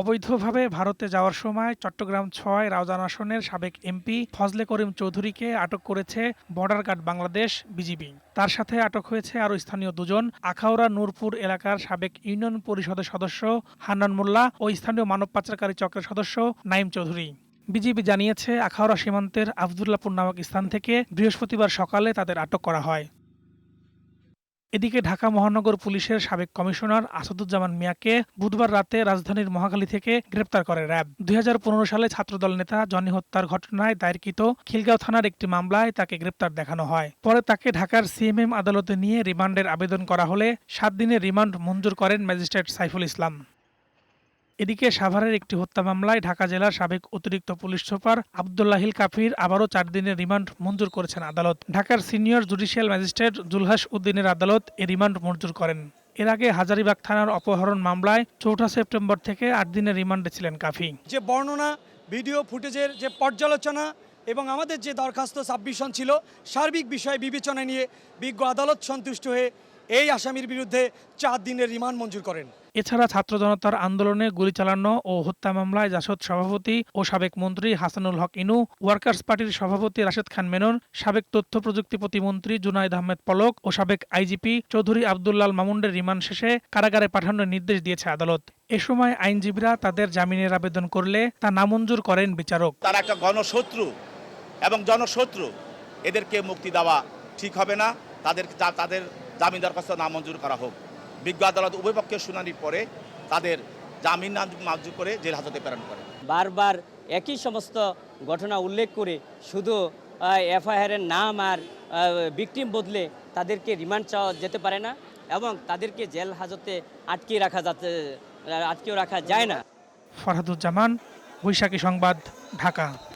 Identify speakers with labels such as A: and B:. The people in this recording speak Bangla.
A: অবৈধভাবে ভারতে যাওয়ার সময় চট্টগ্রাম ছয় রাউজান আসনের সাবেক এমপি ফজলে করিম চৌধুরীকে আটক করেছে বর্ডার গার্ড বাংলাদেশ বিজিবি তার সাথে আটক হয়েছে আরও স্থানীয় দুজন আখাউড়া নূরপুর এলাকার সাবেক ইউনিয়ন পরিষদের সদস্য হান্নান মোল্লা ও স্থানীয় মানব পাচারকারী চক্রের সদস্য নাইম চৌধুরী বিজিবি জানিয়েছে আখাউড়া সীমান্তের আবদুল্লাপুর নামক স্থান থেকে বৃহস্পতিবার সকালে তাদের আটক করা হয় এদিকে ঢাকা মহানগর পুলিশের সাবেক কমিশনার আসাদুজ্জামান মিয়াকে বুধবার রাতে রাজধানীর মহাখালী থেকে গ্রেপ্তার করে র্যাব দুই সালে ছাত্রদল নেতা জনি হত্যার ঘটনায় দায়েরকৃত খিলগাঁও থানার একটি মামলায় তাকে গ্রেপ্তার দেখানো হয় পরে তাকে ঢাকার সিএমএম আদালতে নিয়ে রিমান্ডের আবেদন করা হলে সাত দিনের রিমান্ড মঞ্জুর করেন ম্যাজিস্ট্রেট সাইফুল ইসলাম এদিকে সাভারের একটি হত্যা মামলায় ঢাকা জেলার সাবেক অতিরিক্ত পুলিশ সুপার আবদুল্লাহিল কাফির আবারও চার দিনের রিমান্ড মঞ্জুর করেছেন আদালত ঢাকার সিনিয়র জুডিশিয়াল ম্যাজিস্ট্রেট জুলহাস উদ্দিনের আদালত এ রিমান্ড মঞ্জুর করেন এর আগে হাজারিবাগ থানার অপহরণ মামলায় চৌঠা সেপ্টেম্বর থেকে আট দিনের রিমান্ডে ছিলেন কাফি
B: যে বর্ণনা ভিডিও ফুটেজের যে পর্যালোচনা এবং আমাদের যে দরখাস্ত সাবমিশন ছিল সার্বিক বিষয়ে বিবেচনা নিয়ে বিজ্ঞ আদালত সন্তুষ্ট হয়ে এই আসামির বিরুদ্ধে চার দিনের রিমান্ড মঞ্জুর করেন
A: এছাড়া ছাত্র জনতার আন্দোলনে গুলি চালানো ও হত্যা মামলায় জাসদ সভাপতি ও সাবেক মন্ত্রী হাসানুল হক ইনু ওয়ার্কার্স পার্টির সভাপতি রাশেদ খান মেনন সাবেক তথ্য প্রযুক্তি প্রতিমন্ত্রী জুনায়দ আহমেদ পলক ও সাবেক আইজিপি চৌধুরী আবদুল্লাল মামুন্ডের রিমান্ড শেষে কারাগারে পাঠানোর নির্দেশ দিয়েছে আদালত এ সময় আইনজীবীরা তাদের জামিনের আবেদন করলে তা নামঞ্জুর করেন বিচারক
C: তারা একটা গণশত্রু এবং জনশত্রু এদেরকে মুক্তি দেওয়া ঠিক হবে না তাদের তাদের জামিন দরখাস্ত নামঞ্জুর করা হোক বিজ্ঞ আদালত উভয় পক্ষের শুনানির পরে তাদের
D: জামিন নামঞ্জুর করে জেল হাজতে প্রেরণ করে বারবার একই সমস্ত ঘটনা উল্লেখ করে শুধু এফআইআরের নাম আর বিক্রিম বদলে তাদেরকে রিমান্ড চাওয়া যেতে পারে না এবং তাদেরকে জেল হাজতে আটকিয়ে রাখা যাতে আটকেও রাখা যায় না
A: ফরহাদুজ্জামান বৈশাখী সংবাদ ঢাকা